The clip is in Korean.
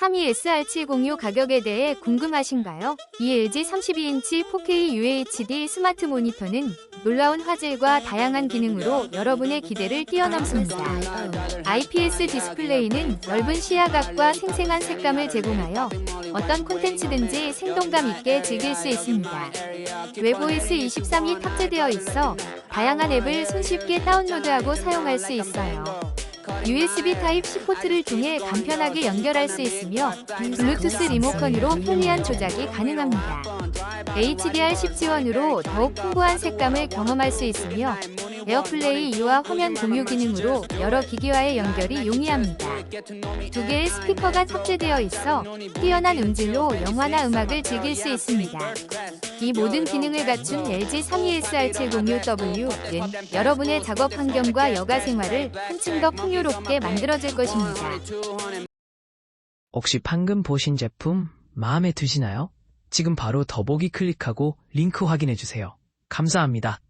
32SR706 가격에 대해 궁금하신가요? 이 LG 32인치 4K UHD 스마트 모니터는 놀라운 화질과 다양한 기능으로 여러분의 기대를 뛰어넘습니다. IPS 디스플레이는 넓은 시야각과 생생한 색감을 제공하여 어떤 콘텐츠든지 생동감 있게 즐길 수 있습니다. 웹OS 23이 탑재되어 있어 다양한 앱을 손쉽게 다운로드하고 사용할 수 있어요. USB 타입C 포트를 통해 간편하게 연결할 수 있으며 블루투스 리모컨으로 편리한 조작이 가능합니다. HDR10 지원으로 더욱 풍부한 색감을 경험할 수 있으며 에어플레이 2와 화면 공유 기능으로 여러 기기와의 연결이 용이합니다. 두 개의 스피커가 탑재되어 있어 뛰어난 음질로 영화나 음악을 즐길 수 있습니다. 이 모든 기능을 갖춘 LG 32SR706W는 여러분의 작업 환경과 여가 생활을 한층 더 풍요롭게 만들어줄 것입니다. 혹시 방금 보신 제품 마음에 드시나요? 지금 바로 더보기 클릭하고 링크 확인해 주세요. 감사합니다.